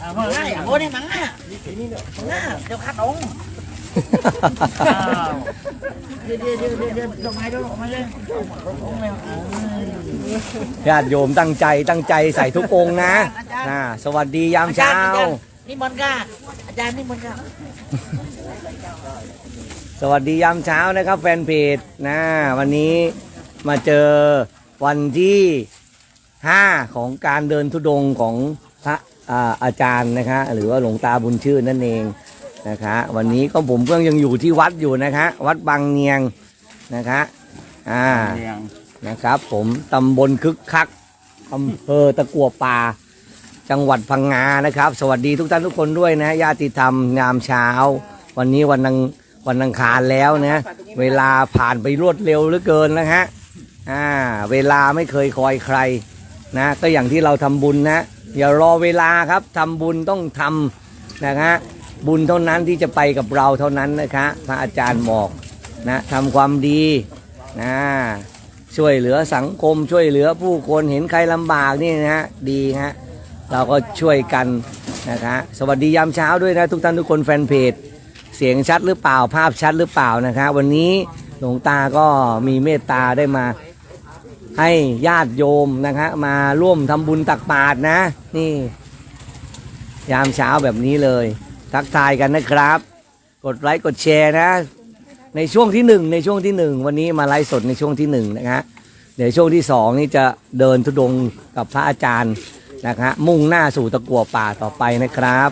à mà ngay à bố đi mắng à mắng à cho khát ống à đi đi đi đi đi đâu mai đâu mai lên ống lên ญาติโยมตั้งใจตั้งใจใส่ทุกองค์นะอ่าสวัสดียามเช้านี่มันก็อาจารย์นี่มันก็สวัสดียามเช้านะครับแฟนเพจนะวันนี้มาเจอวันที่ 5ของการเดินทุดงของพระอาอาจารย์นะคะหรือว่าหลวงตาบุญชื่นนั่นเองนะคะวันนี้ก็ผมเพิ่งยังอยู่ที่วัดอยู่นะคะวัดบางเนียงนะคะอ่านะครับผมตำบลคึกคักอำเภอตะกัวป่า จังหวัดพังงานะครับ สวัสดีทุกท่านทุกคนด้วยนะญาติธรรมยามเช้า วันนี้วันนังวันอังคารแล้วนะเวลาผ่านไปรวดเร็วเหลือเกินนะฮะอ่าเวลาไม่เคยคอยใคร นะก็อย่างที่เราทำบุญนะอย่ารอเวลาครับทำบุญต้องทำนะฮะบุญเท่านั้นที่จะไปกับเราเท่านั้นนะคะพระอาจารย์บอกนะทำความดีนะช่วยเหลือสังคมช่วยเหลือผู้คนเห็นใครลำบากนี่นะฮะดีฮะเราก็ช่วยกันนะคะสวัสดียามเช้าด้วยนะทุกท่านทุกคนแฟนเพจ เสียงชัดหรือเปล่าภาพชัดหรือเปล่านะคะวันนี้หลวงตาก็มีเมตตาได้มา ให้ญาติโยมนะคะมาร่วมทำบุญตักบาตรนะ นี่ ยามเช้าแบบนี้เลย ทักทายกันนะครับ กดไลค์กดแชร์นะ ในช่วงที่หนึ่งในช่วงที่หนึ่งวันนี้มาไลฟ์สดในช่วงที่หนึ่งนะฮะเดี๋ยวช่วงที่สองนี่จะเดินทุดงกับพระอาจารย์นะครับมุ่งหน้าสู่ตะกัวป่าต่อไปนะครับ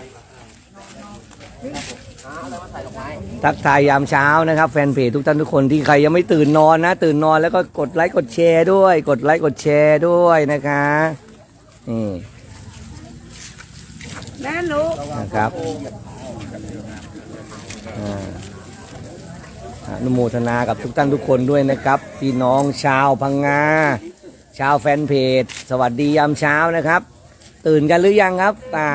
ทักทายยามเช้านะครับ แฟนเพจทุกท่านทุกคนที่ใครยังไม่ตื่นนอนนะ ตื่นนอนแล้วก็กดไลค์กดแชร์ด้วย กดไลค์กดแชร์ด้วยนะคะนี่แม่รู้นะครับอ่าอนุโมทนากับทุกท่านทุกคนด้วยนะครับพี่น้องชาวพังงา ชาวแฟนเพจ สวัสดียามเช้านะครับ ตื่นกันหรือยังครับอ่า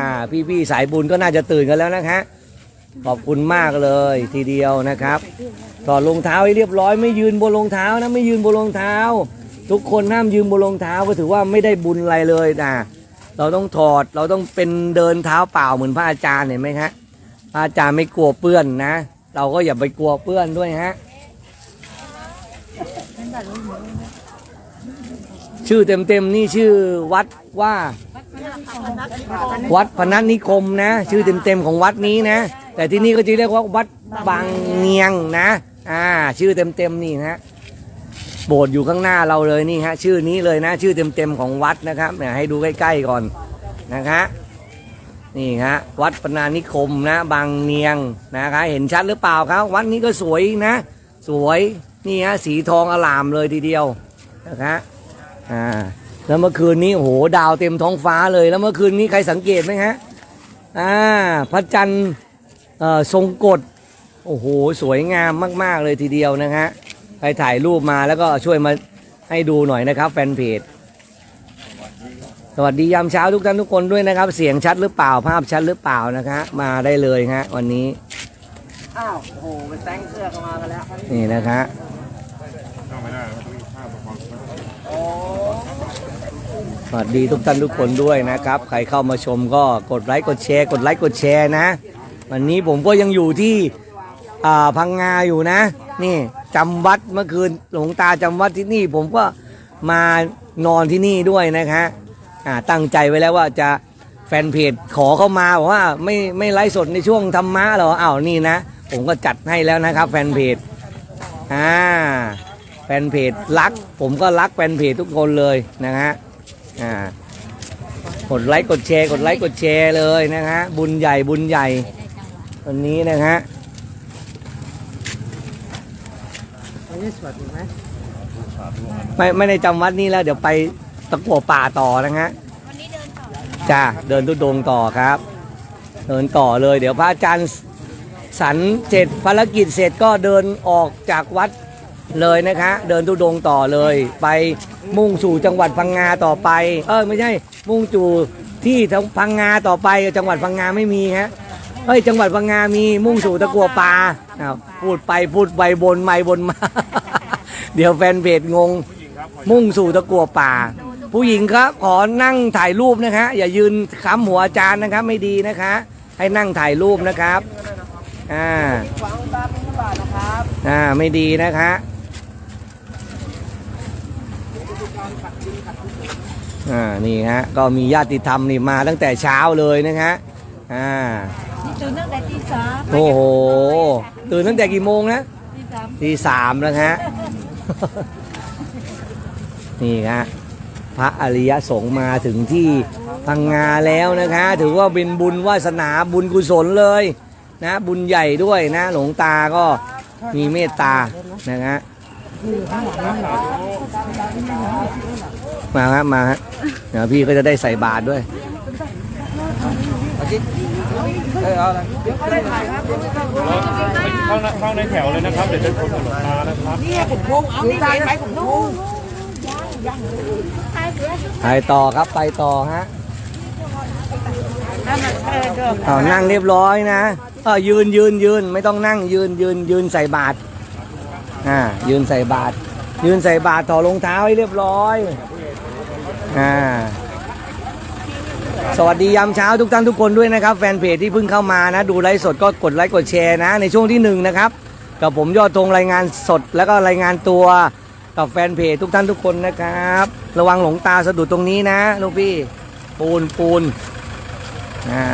พี่ๆสายบุญก็น่าจะตื่นกันแล้วนะคะ ขอบคุณมากเลยทีเดียวนะครับถอดรองเท้าให้เรียบร้อยไม่ยืนบนรองเท้านะไม่ยืนบนรองเท้า ทุกคนห้ามยืนบนรองเท้าก็ถือว่าไม่ได้บุญอะไรเลยนะเราต้องถอดเราต้องเป็นเดินเท้าเปล่าเหมือนพระอาจารย์เห็นไหมฮะพระอาจารย์ไม่กลัวเปื้อนนะ เราก็อย่าไปกลัวเปื้อนด้วยฮะชื่อเต็มๆนี่ชื่อวัดว่า วัดพนัสนิคมนะ ชื่อเต็มๆของวัดนี้นะ แต่ที่นี่ก็จะเรียกว่าวัดบางเนียงนะ อ่า ชื่อเต็มๆนี่ฮะโบสถ์อยู่ข้างหน้าเราเลยนี่ฮะ ชื่อนี้เลยนะ ชื่อเต็มๆของวัดนะครับเนี่ยให้ดูใกล้ๆก่อนนะคะนี่ฮะวัดพนานิคมนะ บางเนียงนะคะเห็นชัดหรือเปล่าครับ วัดนี้ก็สวยนะ สวยนี่ฮะสีทองอลามเลยทีเดียวนะคะอ่าแล้วเมื่อคืนนี้โหดาวเต็มท้องฟ้าเลยแล้วเมื่อคืนนี้ใครสังเกตไหมฮะอ่าพระจันทร์ ทรงกฎโอ้โหสวยงามมาก ๆ เลยทีเดียวนะฮะใครถ่ายรูปมาแล้วก็ช่วยมาให้ดูหน่อยนะครับ แฟนเพจสวัสดียามเช้าทุกท่านทุกคนด้วยนะครับ เสียงชัดหรือเปล่าภาพชัดหรือเปล่านะคะมาได้เลยฮะวันนี้อ้าวโอ้โหมันแต่งเสื้อเข้ามากันแล้วนี่นะคะโอ้สวัสดีทุกท่านทุกคนด้วยนะครับ ใครเข้ามาชมก็กดไลค์กดแชร์ กดไลค์กดแชร์นะ วันนี้ผมก็ยังอยู่ที่พังงาอยู่นะ นี่จำวัดเมื่อคืนหลวงตาจำวัดที่นี่ ผมก็มานอนที่นี่ด้วยนะคะอ่าตั้งใจไว้แล้วว่าจะแฟนเพจขอเข้ามาบอกว่าไม่ไม่ไลฟ์สดในช่วงธรรมะหรออ้าวนี่นะ ผมก็จัดให้แล้วนะครับ แฟนเพจอ่าแฟนเพจรัก ผมก็รักแฟนเพจทุกคนเลยนะฮะอ่ากดไลค์กดแชร์ กดไลค์กดแชร์เลยนะฮะบุญใหญ่บุญใหญ่ วันนี้นะฮะอันนี้สวัสดีไหมไม่ไม่ได้จำวัดนี้แล้ว เดี๋ยวไปตะกัวป่าต่อนะฮะจ้าเดินทุดงต่อครับ เดินต่อเลย เดี๋ยวพระอาจารย์สันเสร็จภารกิจเสร็จก็เดินออกจากวัดเลยนะคะ เดินทุดงต่อเลย ไปมุ่งสู่จังหวัดพังงาต่อไป เออไม่ใช่มุ่งสู่ที่ทางพังงาต่อไปจังหวัดพังงาไม่มีฮะ เฮ้ยจังหวัดพังงามีมุ่งสู่ตะกัวป่าอ้าวพูดไปพูดไปบนไม่บนมา เดี๋ยวแฟนเพจงง มุ่งสู่ตะกัวป่า ผู้หญิงครับขอนั่งถ่ายรูปนะคะ อย่ายืนค้ำหัวอาจารย์นะครับไม่ดีนะคะ ให้นั่งถ่ายรูปนะครับอ่าขวางตาเป็นะครับอ่าไม่ดีนะคะอ่านี่ฮะก็มีญาติธรรมนี่มาตั้งแต่เช้าเลยนะฮะอ่า ตื่นตั้งแต่ตีสามโอ้โห ตื่นตั้งแต่กี่โมงนะตีสามตีสามแล้วฮะ นี่ฮะพระอริยสงฆ์มาถึงที่พังงาแล้วนะคะ ถือว่าเป็นบุญวาสนาบุญกุศลเลยนะ บุญใหญ่ด้วยนะหลวงตาก็มีเมตตานะฮะมาฮะมาฮะเดี๋ยวพี่ก็จะได้ใส่บาตรด้วย เข้าในเข้าในแถวเลยนะครับ เดี๋ยวจะชนกับหลวงตานะครับเนี่ยผมพงเอานี่เห็นไหมผมพงไปต่อครับไปต่อฮะนั่นน่ะใช่เด้อเอานั่งเรียบร้อยนะเออยืนยืนยืนไม่ต้องนั่งยืนยืนยืนใส่บาตรอ่ายืนใส่บาตรยืนใส่บาตรถอดรองเท้าให้เรียบร้อยอ่า สวัสดียามเช้าทุกท่านทุกคนด้วยนะครับ แฟนเพจที่เพิ่งเข้ามานะ ดูไลฟ์สดก็กดไลค์กดแชร์นะ ในช่วงที่หนึ่งนะครับกับผมยอดธงรายงานสดแล้วก็รายงานตัวกับแฟนเพจทุกท่านทุกคนนะครับ ระวังหลงตาสะดุดตรงนี้นะลูกพี่ปูนปูนอ่า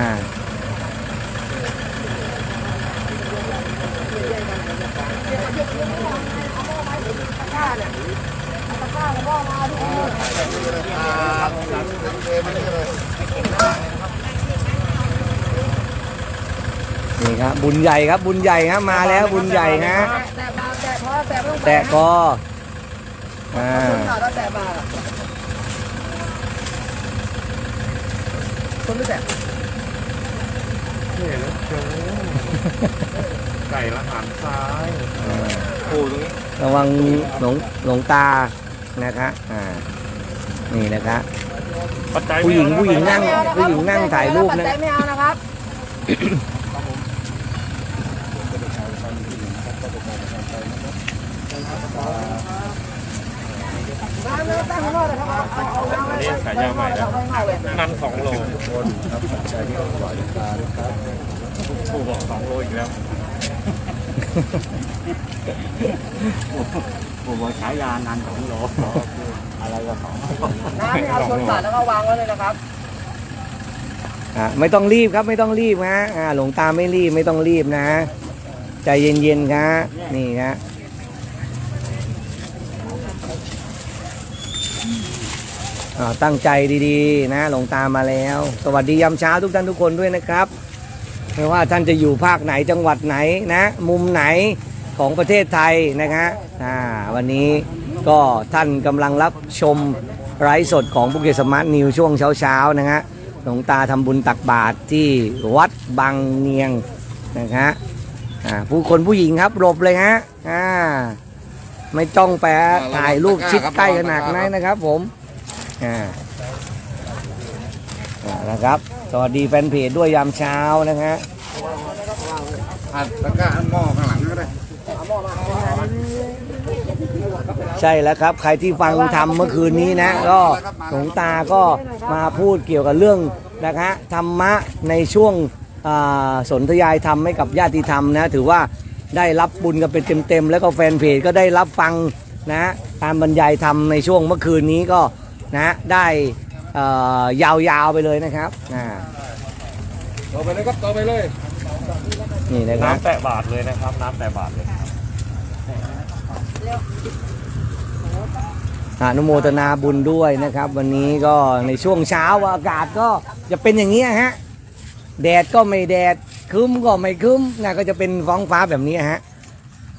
นี่ ครับบุญใหญ่ครับบุญใหญ่ครับมาแล้วบุญใหญ่ฮะแต่บาทแต่พอแต่ไม่ต้องแตะกออ่าแล้วแต่บาทคนไม่แต่นี่นะโจ้ไก่ละหันซ้ายโอ้ตรงนี้ระวังหลงหลงตานะคะอ่านี่นะคะ ปัจจัยผู้หญิงไม่เอาผู้หญิงนั่งผู้หญิงนั่งถ่ายรูปนะแต่ไม่เอานะครับตั้งตั้งข้างนอกเลยครับเอาเอาเอาอันนี้ขายยาวใหม่แล้วนันสองโลครับปัจจัยที่เราไหวครับผู้บอกสองโลอีกแล้วผมบอกใช้ยานานสองโล อะสองน้ำไม่เอาชนบาทแล้วก็วางไว้เลยนะครับ อ่าไม่ต้องรีบครับไม่ต้องรีบฮะอ่าหลวงตาไม่รีบไม่ต้องรีบนะ ใจเย็นๆครับนี่ฮะอ่าตั้งใจดีๆ นะหลวงตามาแล้ว สวัสดียามเช้าทุกท่านทุกคนด้วยนะครับ ไม่ว่าท่านจะอยู่ภาคไหนจังหวัดไหนนะ มุมไหนของประเทศไทยนะฮะอ่าวันนี้ ก็ท่านกำลังรับชมไลฟ์สดของภูเก็ตสมาร์ทนิวช่วงเช้าๆนะฮะหลวงตาทำบุญตักบาตรที่วัดบางเนียงนะฮะผู้คนผู้หญิงครับหลบเลยฮะอ่าไม่จ้องแปะถ่ายรูปชิดใกล้ขนาดนั้นนะครับผมอ่านะครับ สวัสดีแฟนเพจด้วยยามเช้านะฮะอัดตะกร้าหม้อข้างหลังก็ได้ ใช่แล้วครับ ใครที่ฟังทำเมื่อคืนนี้นะ ก็หลวงตาก็มาพูดเกี่ยวกับเรื่องนะคะธรรมะในช่วงอ่าสนธยายธรรมให้กับญาติธรรมนะ ถือว่าได้รับบุญกันเป็นเต็มๆ แล้วก็แฟนเพจก็ได้รับฟังนะการบรรยายธรรมในช่วงเมื่อคืนนี้ก็นะได้เอ่อยาวๆไปเลยนะครับอ่าต่อไปเลยครับต่อไปเลยนี่นะครับน้ำแตะบาทเลยนะครับน้ำแตะบาทเลย อนุโมทนาบุญด้วยนะครับ วันนี้ก็ในช่วงเช้าอากาศก็จะเป็นอย่างนี้ยฮะแดดก็ไม่แดดครึ้มก็ไม่ครึ้มนะก็จะเป็นฟ้องฟ้าแบบนี้ฮะ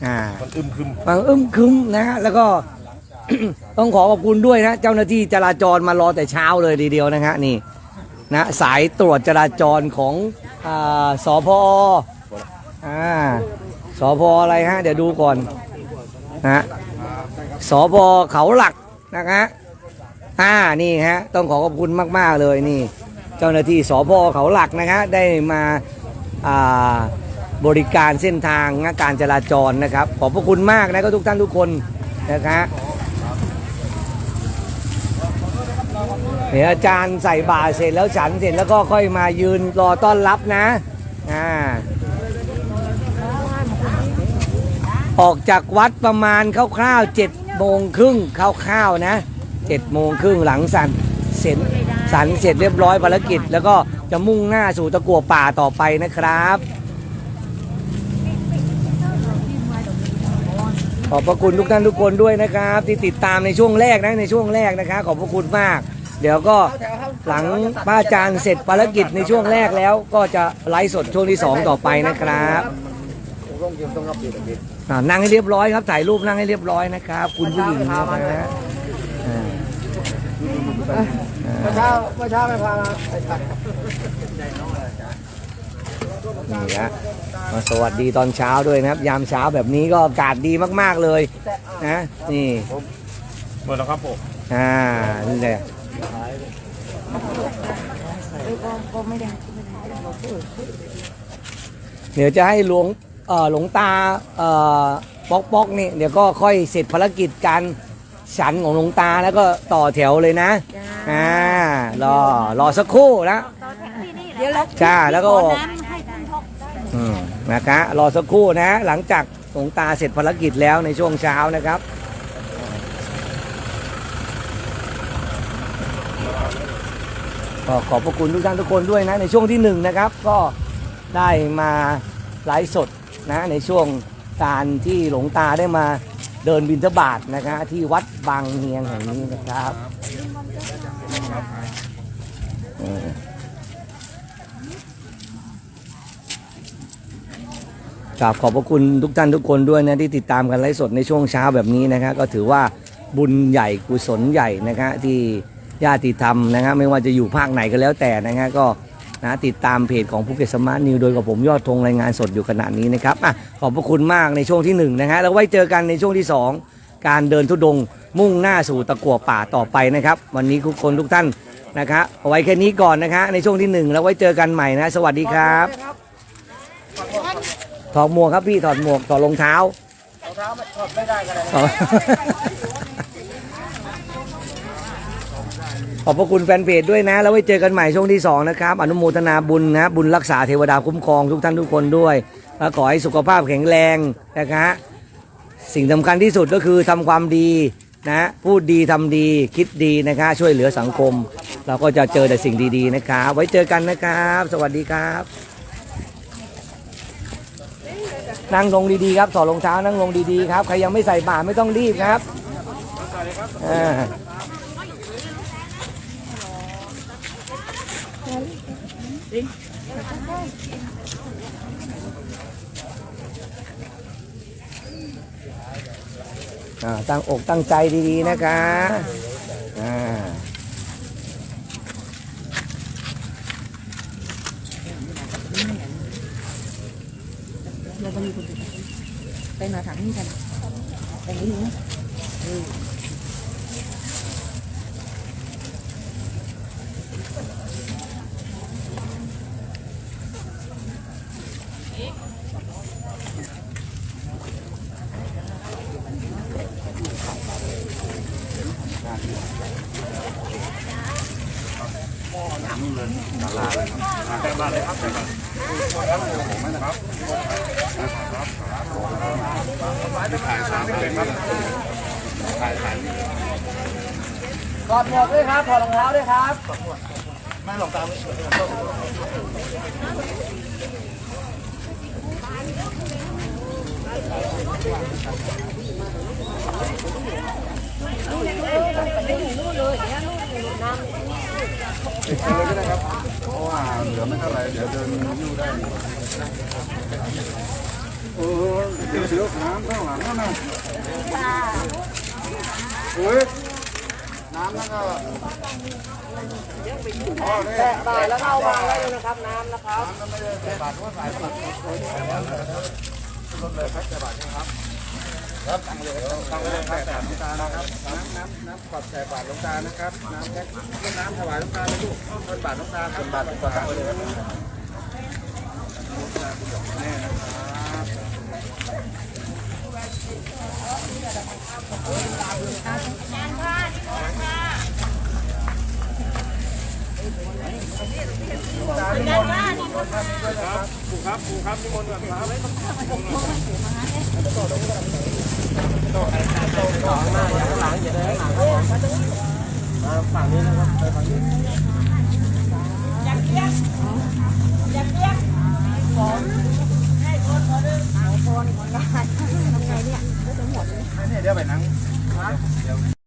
อ่ามันอึมครึมบางอึ้มครึ้มนะฮะแล้วก็ ต้องขอขอบคุณด้วยนะ เจ้าหน้าที่จราจรมารอแต่เช้าเลยทีเดียวนะฮะนี่นะสายตรวจจราจรของอาสพออ่าสพอะไรฮะเดี๋ยวดูก่อนนะฮะสพเขาหลัก นะฮะอ่านี่ฮะต้องขอขอบคุณมาก ๆ เลยนี่ เจ้าหน้าที่สพเขาหลักนะฮะได้มาอ่าบริการเส้นทางนะการจราจรนะครับ ขอบพระคุณมากนะก็ทุกท่านทุกคนนะฮะเดี๋ยวอาจารย์ใส่บาตรเสร็จแล้วฉันเสร็จแล้วก็ค่อยมายืนรอต้อนรับนะอ่าออกจากวัดประมาณคร่าวๆเจ็ด โมงครึ่งคร่าวๆนะเจ็ดโมงครึ่งหลังสันเสร็จสันเสร็จเรียบร้อยภารกิจ แล้วก็จะมุ่งหน้าสู่ตะกัวป่าต่อไปนะครับขอบพระคุณทุกท่านทุกคนด้วยนะครับ ที่ติดตามในช่วงแรกนะในช่วงแรกนะครับขอบพระคุณมาก เดี๋ยวก็หลังป้าจารย์เสร็จภารกิจในช่วงแรกแล้ว ก็จะไลฟ์สดช่วงที่ 2 ต่อไปนะครับ อ่านั่งให้เรียบร้อยครับถ่ายรูปนั่งให้เรียบร้อยนะครับ คุณผู้หญิงนะฮะอ่าเมื่อเช้าเมื่อเช้าไม่พามาไอ้ตัดนี่ฮะมาสวัสดีตอนเช้าด้วยนะครับ ยามเช้าแบบนี้ก็อากาศดีมากๆเลยนะนี่หมดแล้วครับผมอ่านี่แหละก็ไม่ได้เดี๋ยวจะให้หลวงเอ่อ หลวงตาเอ่อป๊อกป๊อกนี่เดี๋ยวก็ค่อยเสร็จภารกิจการฉันของหลวงตาแล้วก็ต่อแถวเลยนะอ่ารอรอสักครู่นะเดี๋ยวเราจ้าแล้วก็ขอน้ำให้คุณพ่ออืมนะคะรอสักครู่นะ หลังจากหลวงตาเสร็จภารกิจแล้วในช่วงเช้านะครับก็ขอบพระคุณทุกท่านทุกคนด้วยนะ ในช่วงที่หนึ่งนะครับ ก็ได้มาไลฟ์สด นะในช่วงการที่หลวงตาได้มาเดินบินทบาทนะคะที่วัดบางเฮียงแห่งนี้นะครับอืมกราบขอบพระคุณทุกท่านทุกคนด้วยนะที่ติดตามกันไลฟ์สดในช่วงเช้าแบบนี้นะครับก็ถือว่าบุญใหญ่กุศลใหญ่นะครับที่ญาติธรรมนะครับไม่ว่าจะอยู่ภาคไหนก็แล้วแต่นะครับก็ นะติดตามเพจของภูเก็ตสมาร์ทนิวโดยกับผมยอดธงรายงานสดอยู่ขณะนี้นะครับอะขอบพระคุณมากในช่วงที่หนึ่งนะฮะแล้วไว้เจอกันในช่วงที่สองการเดินทุดงค์มุ่งหน้าสู่ตะกั่วป่าต่อไปนะครับ วันนี้ทุกคนทุกท่านนะครับเอาไว้แค่นี้ก่อนนะคะในช่วงที่หนึ่งแล้วไว้เจอกันใหม่นะ สวัสดีครับถอดหมวกครับพี่ถอดหมวกถอดรองเท้ารองเท้าไม่ถอดไม่ได้กันเลย อ๋อขอบพระคุณแฟนเพจด้วยนะ แล้วไว้เจอกันใหม่ช่วงที่ 2 นะครับ อนุโมทนาบุญนะ บุญรักษาเทวดาคุ้มครองทุกท่านทุกคนด้วย แล้วขอให้สุขภาพแข็งแรงนะฮะสิ่งสำคัญที่สุดก็คือทำความดีนะ พูดดีทำดีคิดดีนะคะ ช่วยเหลือสังคม เราก็จะเจอแต่สิ่งดีๆนะครับไว้เจอกันนะครับ สวัสดีครับ นั่งลงดีๆครับถอดรองเท้านั่งลงดีๆครับ ใครยังไม่ใส่บาตรไม่ต้องรีบครับอ่า ตั้งอกตั้งใจดีๆนะคะอ่าไปมาทางนี้กันไปนี้นะ ถอดหมวกด้วยครับถอดรองเท้าด้วยครับเพราะว่าเหลือไม่เท่าไหร่เดี๋ยวเดินยู่ได้เออเดี๋ยวเดี๋ยวน้ำข้างหลังนั่นนะเฮ้ย น้ำนั่นก็อ๋อเนี่ยแตะบาทแล้วก็เอาวางไว้เลยนะครับน้ำนะครับน้ำไม่ได้ใส่บาตรว่าใส่บาตรรถเลยครับใส่บาตรนะครับครับตั้งเลยตั้งเลยครับแต่หลวงตานะครับน้ำน้ำน้ำขอบใส่บาตรหลงตานะครับน้ำแพ็คน้ำถวายลงตาเลยลูกต้นบาตรหลงตาครับบาตรหลงตาเลยครับ ครับปู่ครับนิมนต์ก่อนครับต่อข้างหน้าอย่าข้างหลังอย่าเดินข้างหลังครับผมมาฝั่งนี้นะครับไปฝั่งนี้อยากเลี้ยงอยากเลี้ยงสองให้คนคนหนึ่งสองคนคนละทำไงเนี่ยไม่ต้องหมดเลยไม่เนี่ยเดี๋ยวไปนั่งเดี๋ยว